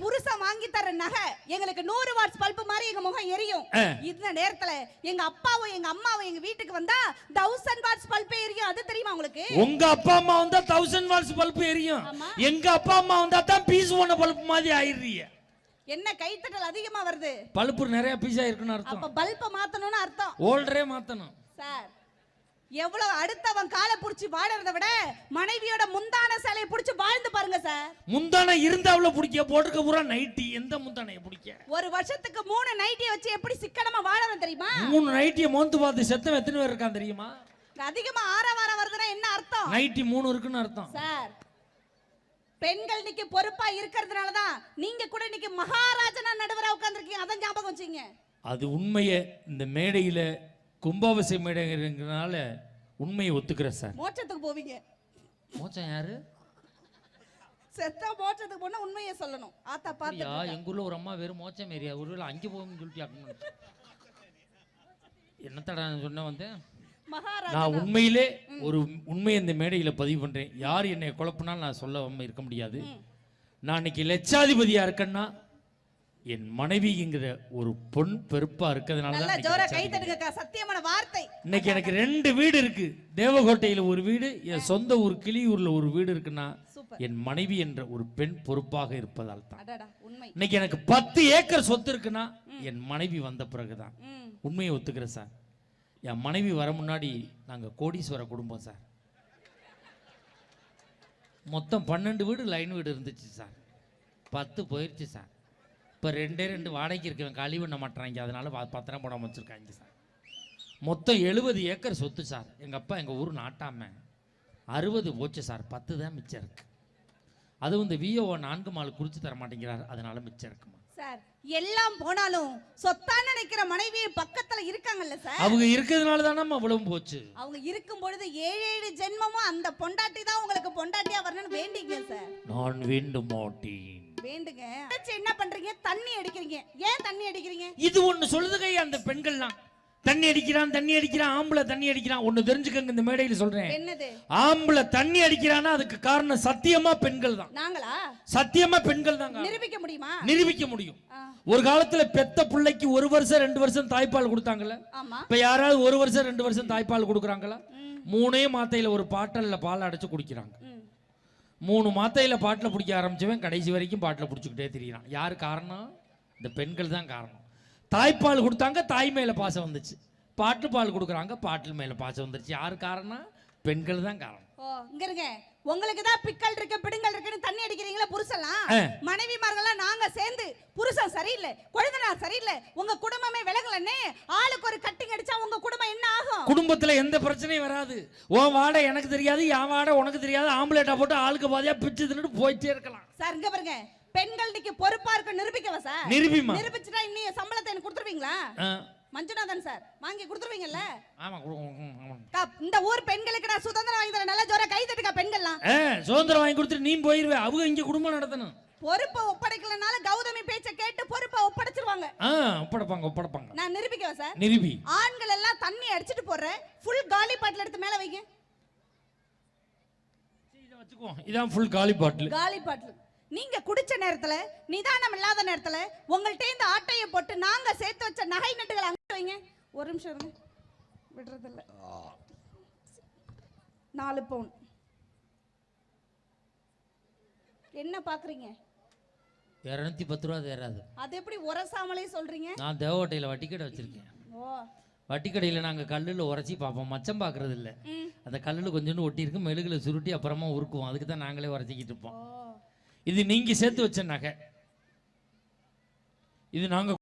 புருஷன் வாங்கி தர நகை எங்களுக்கு நூறு வாட்ஸ் பல்பு மாதிரி எங்க முகம் எரியும். இந்த நேரத்துல எங்க அப்பாவும் எங்க அம்மாவும் எங்க வீட்டுக்கு வந்தா தௌசண்ட் வாட்ஸ் பல்பே எரியும். அது தெரியுமா உங்களுக்கு? உங்க அப்பா அம்மா வந்தா தௌசண்ட் வாட்ஸ் பல்ப் எரியும். எங்க அப்பா அம்மா வந்தா தான் பீஸ் போன பல்ப் மாதிரி ஆயிடுறீங்க. என்ன கைத்தட்டல் அதிகமா வருது? பல்ப் நிறைய பீஸ் ஆயிருக்குன்னு அப்ப அர்த்தம் பல்ப மாத்தணும்னு அர்த்தம். ஓல்டரே மாத்தணும். சார் எவ்வளவு அடுத்தவன் காலை புடிச்சு வாழறத விட மனைவியோட முந்தான சேலையை புடிச்சு வாழ்ந்து பாருங்க சார். முந்தானை இருந்தாவுல பிடிக்க போட்டுக்க பூரா நைட்டி எந்த முந்தானைய பிடிக்க? ஒரு வருஷத்துக்கு மூணு நைட்டியை வச்சு எப்படி சிக்கனமா வாழறோம் தெரியுமா? மூணு நைட்டிய மோந்து பார்த்து செத்தவன் எத்தனை பேர் இருக்கான் தெரியுமா? அதிகமா ஆரவாரம் வருதுன்னா என்ன அர்த்தம்? நைட்டி மூணு இருக்குன்னு அர்த்தம். சார் பெண்கள் இன்னைக்கு பொறுப்பா இருக்கிறதுனால தான் நீங்க கூட இன்னைக்கு மகாராஜனா நடுவரா உட்கார்ந்திருக்கீங்க. அதான் ஞாபகம் வச்சீங்க அது உண்மையை இந்த மேடையில கும்பாபிஷேக மேடைங்கிறதுனால உண்மையை ஒத்துக்கிறேன் சார். மோட்சத்துக்கு போவீங்க. மோச்சம் யாரு? செத்தா மோட்சத்துக்கு போனா உண்மையை சொல்லணும். ஆத்தா அப்படியா? பார்த்து எங்க ஊர்ல ஒரு அம்மா வெறும் மோச்சம் ஏரியா ஒருவேளை அங்கே போகும்னு சொல்லிட்டு என்னத்தடா நான் சொன்ன வந்தேன் மகாராஜா நான் உண்மையிலே ஒரு உண்மையை இந்த மேடையில பதிவு பண்றேன். யார் என்னை குழப்பினாலும் நான் சொல்ல இருக்க முடியாது. நான் இன்னைக்கு லட்சாதிபதியா இருக்கேன்னா என் மனைவிங்கிற ஒரு பொன் பெருப்பா இருக்கிறதுனால நல்ல தான் இன்னைக்கு ஜோரா கை லட்சாதிபதி. தட்டுங்கக்கா சத்தியமான வார்த்தை. இன்னைக்கு எனக்கு ரெண்டு வீடு இருக்கு. தேவகோட்டையில ஒரு வீடு என் சொந்த ஊர் கிளியூர்ல ஒரு வீடு இருக்குன்னா என் மனைவி என்ற ஒரு பெண் பொறுப்பாக இருப்பதால் தான். இன்னைக்கு எனக்கு பத்து ஏக்கர் சொத்து இருக்குன்னா என் மனைவி வந்த பிறகுதான். உண்மையை ஒத்துக்கிறேன் சார். என் மனைவி வர முன்னாடி நாங்கள் கோடீஸ்வர குடும்பம் சார். மொத்தம் பன்னெண்டு வீடு லைன் வீடு இருந்துச்சு சார். பத்து போயிடுச்சு சார். இப்போ ரெண்டே ரெண்டு வாடகைக்கு இருக்கவன் கழி பண்ண மாட்டாங்க அதனால பத்திரம் போடாமல் வச்சுருக்காங்க சார். மொத்தம் எழுபது ஏக்கர் சொத்து சார். எங்கள் அப்பா எங்கள் ஊர் நாட்டாம. அறுபது போச்சு சார். பத்து தான் மிச்சம் இருக்கு. அதுவும் இந்த விஓ நான்கு மால் குறித்து தர மாட்டேங்கிறார். அதனால மிச்சம் இருக்குமா? சார் எல்லாம் போனாலும் சொத்தான்னு நினைக்கிற மனைவி பக்கத்துல இருக்காங்கல்ல சார். அவங்க இருக்கிறதுனால தானே அவ்வளவும் போச்சு. அவங்க இருக்கும் பொழுது ஏழு ஏழு ஜென்மமும் அந்த பொண்டாட்டி தான் உங்களுக்கு பொண்டாட்டியா வரணும்னு வேண்டிங்க சார். நான் வேண்டும் மாட்டேன். வேண்டுங்க. என்ன பண்றீங்க? தண்ணி அடிக்கிறீங்க. ஏன் தண்ணி அடிக்கிறீங்க? இது ஒண்ணு சொல்லுதுங்க அந்த பெண்கள்லாம். தண்ணி அடிக்கிறான் தண்ணி அடிக்கிறான் ஆம்பளை தண்ணி அடிக்கிறான். ஒண்ணு தெரிஞ்சுக்கங்க இந்த மேடையில சொல்றேன். என்னது? ஆம்பளை தண்ணி அடிக்கிறான்னா அதுக்கு காரணம் சத்தியமா பெண்கள் தான். நாங்களா? சத்தியமா பெண்கள் தாங்க நிரூபிக்க முடியுமா? நிரூபிக்க முடியும். ஒரு காலத்துல பெத்த பிள்ளைக்கு ஒரு வருஷம் ரெண்டு வருஷம் தாய்ப்பால் கொடுத்தாங்கல்ல? இப்ப யாராவது ஒரு வருஷம் ரெண்டு வருஷம் தாய்ப்பால் கொடுக்குறாங்களா? மூணே மாத்தையில ஒரு பாட்டல்ல பால் அடைச்சு குடிக்கிறாங்க. மூணு மாத்தையில பாட்டில் பிடிக்க ஆரம்பிச்சவன் கடைசி வரைக்கும் பாட்டில் பிடிச்சிக்கிட்டே திரியிறான். யார் காரணம்? இந்த பெண்கள் தான் காரணம். தாய்ப்பால் கொடுத்தாங்க தாய் மேல பாசம் வந்துச்சு. பாட்டு பால் கொடுக்குறாங்க பாட்டில் மேல பாசம் வந்துருச்சு. யார் காரணம்? பெண்கள் தான் காரணம். ஓ இங்க இருங்க. உங்களுக்கு தான் பிக்கல் இருக்கு பிடுங்கல் இருக்குன்னு தண்ணி அடிக்கிறீங்களா புருஷன்லாம் ஆ. மனைவிமார்கள்லாம் நாங்க சேர்ந்து புருஷன் சரியில்லை கொழுந்தனார் சரியில்லை உங்க குடும்பமே விலகலன்னு ஆளுக்கு ஒரு கட்டிங் அடிச்சா உங்க குடும்பம் என்ன ஆகும்? குடும்பத்துல எந்த பிரச்சனையும் வராது. உன் வாடை எனக்கு தெரியாது என் வாடை உனக்கு தெரியாது ஆம்புலேட்டா போட்டு ஆளுக்கு பாதியா பிச்சு தின்னுட்டு போயிட்டே இருக்கலாம். சார் இங்க பாருங்க. பெண்கள் இன்னைக்கு பொறுப்பா இருக்க நிரூபிக்கவா சார்? நிரூபிமா? நிரூபிச்சுட்டா இன்னும் சம்பளத்தை எனக்கு கொடுத்துருவீங்களா? மஞ்சுநாதன் சார் வாங்கி கொடுத்துருவீங்கல்ல? இந்த ஊர் பெண்களுக்கு நான் சுதந்திரம் வாங்கி தரேன். நல்லா ஜோரா கை தட்டுக்கா பெண்கள்லாம். சுதந்திரம் வாங்கி கொடுத்துட்டு நீ போயிருவே. அவங்க இங்க குடும்பம் நடத்தணும். பொறுப்பை ஒப்படைக்கலனால கௌதமி பேச்ச கேட்டு பொறுப்பை ஒப்படைச்சிருவாங்க. ஒப்படைப்பாங்க ஒப்படைப்பாங்க. நான் நிரூபிக்கவா சார்? நிரூபி. ஆண்கள் எல்லாம் தண்ணி அடிச்சிட்டு போற ஃபுல் காலி பாட்டில் எடுத்து மேல வைங்க. வச்சுக்குவோம் இதான் ஃபுல் காலி பாட்டில். காலி பாட்டில். நீங்க குடிச்ச நேரத்துல நிதானம் இல்லாத நேரத்துல உங்கள்ட்ட இந்த ஆட்டைய போட்டு நாங்க சேர்த்து வச்ச நகை நட்டுகளை அங்க வைங்க. ஒரு நிமிஷம் இருங்க. விடுறதில்ல. நாலு பவுன். என்ன பாக்குறீங்க? இரநூத்தி பத்து ரூபா தேராது. அது எப்படி உரசாமலே சொல்றீங்க? நான் தேவகோட்டையில் வட்டிக்கடை வச்சிருக்கேன். ஓ. வட்டிக்கடையில் நாங்கள் கல்லில் உரைச்சி பார்ப்போம். மச்சம் பார்க்கறது இல்லை அந்த கல்லில் கொஞ்சோண்டு ஒட்டியிருக்கு மெழுகுல சுருட்டி அப்புறமா உருக்குவோம். அதுக்கு தான் நாங்களே உரைச்சிக்கிட்டு இருப்போம். இது நீங்கள் சேர்த்து வச்ச நகை. இது நாங்கள்